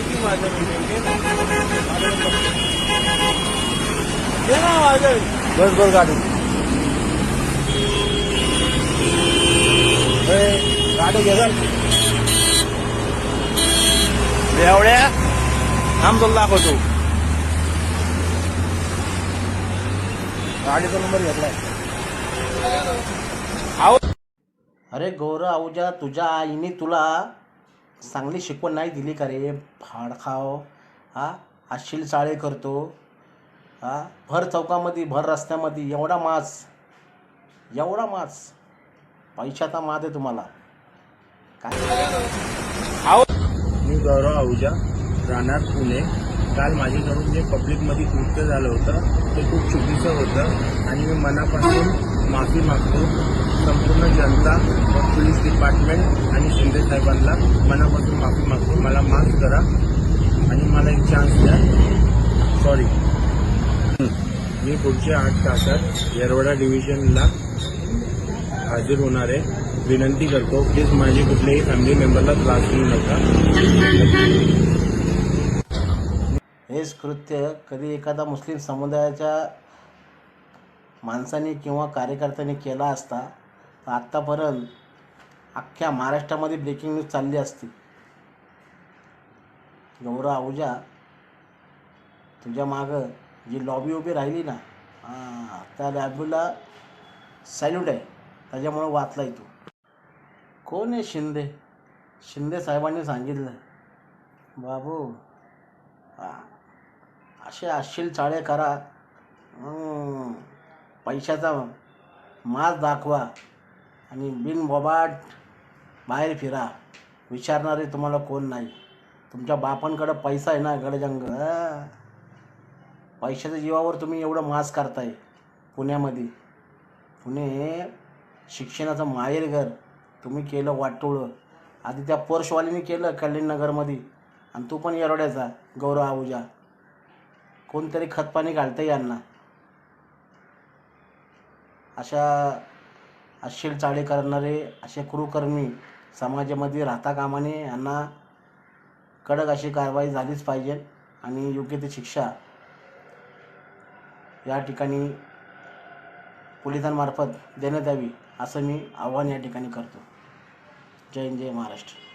की माझं ना. माझं बस बस गाडी. गाडी घे एवढ्या? थांब तुला दाखवतो. गाडीचा नंबर घेतलाय. अरे गौरव आऊजा तुझ्या आईने तुला चांगली शिकवण नाही दिली का रे? फाड खाव हा? अशील चाळे करतो हा? भर चौकामध्ये भर रस्त्यामध्ये एवढा मास एवढा मास पैशाचा माद आहे तुम्हाला. काय? आहो. मी गौरव आहुजा राहणार पुणे. काल माझ्याकडून जे पब्लिकमध्ये कृत्य झालं होतं ते खूप चुकीचं होतं. आणि मी मनापासून माफी मागतो. संपूर्ण जनता पोलीस डिपार्टमेंट आणि शिंदे साहेबांना मनापासून माफी मागतो. मला माफ करा आणि मला एक चान्स द्या. सॉरी मी पुढच्या आठ तासात येरवडा डिव्हिजनला हजर होणार आहे. विनंती करतो प्लीज माझे कुठल्याही फॅमिली मेंबरला त्रास देऊ नका. हेच कृत्य कधी एखादा मुस्लिम समुदायाच्या माणसाने किंवा कार्यकर्त्याने केला असता तर आत्तापर्यंत अख्ख्या महाराष्ट्रामध्ये ब्रेकिंग न्यूज चालली असती. गौरव आहुजा तुझ्या मागं जी लॉबी उभी राहिली ना हां त्या लॉबीला सॅल्यूट आहे. त्याच्यामुळं वाचलाय तू. कोण आहे शिंदे? शिंदे साहेबांनी सांगितलं. बाबू असे असशील चाळे करा. पैशाचा मास दाखवा. आणि बिन बोबाट बाहेर फिरा. विचारणारे तुम्हाला कोण नाही. तुमच्या बापांकडं पैसा आहे ना गडजंग? पैशाच्या जीवावर तुम्ही एवढं मास करताय पुण्यामध्ये. पुणे शिक्षणाचं माहेरघर तुम्ही केलं वाटोळं. आधी त्या पोर्शवालीने केलं कल्याणनगरमध्ये. आणि तू पण येरवड्याचा गौरव आहुजा. कोणतरी खतपाणी घालतं यांना. अशा अश्लील चाळे करणारे असे कुरुकर्मी समाजामध्ये राहता कामाने यांना कडक अशी कारवाई झालीच पाहिजे आणि योग्य ती शिक्षा या ठिकाणी पोलिसांमार्फत देण्यात यावी असं मी आव्हान या ठिकाणी करतो. जय हिंद जय महाराष्ट्र.